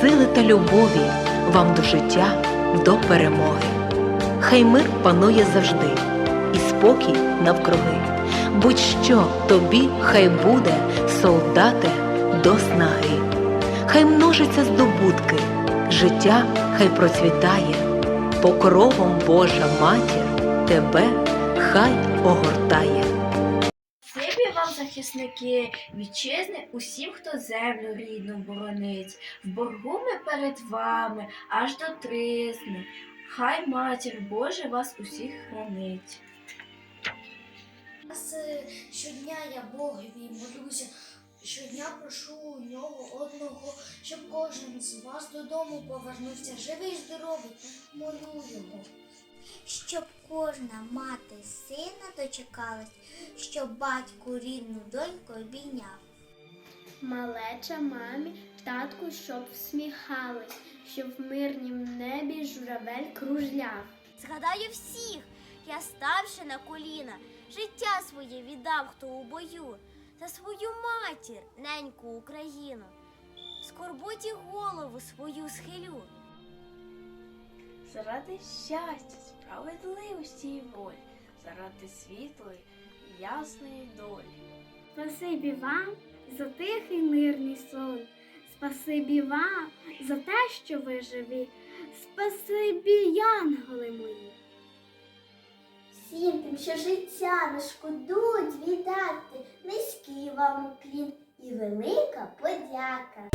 сили та любові вам до життя, до перемоги. Хай мир панує завжди, і спокій навкруги. Будь-що тобі хай буде, солдате, до снаги. Хай множиться здобутки, життя хай процвітає, покровом Божа матір тебе хай огортає. Захисники, вітчизни усім, хто землю рідну боронить. В боргу ми перед вами аж до тризни. Хай матір Божа вас усіх хранить. Е, щодня я Богові молюся, щодня прошу у нього одного, щоб кожен з вас додому повернувся живий, здоровий, молю його. Щоб кожна мати сина дочекалась, щоб батько рідну доньку обійняв. Малеча мамі, татку, щоб всміхались, щоб в мирнім небі журавель кружляв. Згадаю всіх, я ставши на коліна, життя своє віддав, хто у бою, за свою матір, неньку Україну, в скорботі голову свою схилю. Заради щастя, справедливості і волі, заради світлої, ясної долі. Спасибі вам за тихий мирний сон. Спасибі вам за те, що ви живі. Спасибі, янголи мої. Всім тим, що життя не шкодують віддати, низький вам уклін і велика подяка.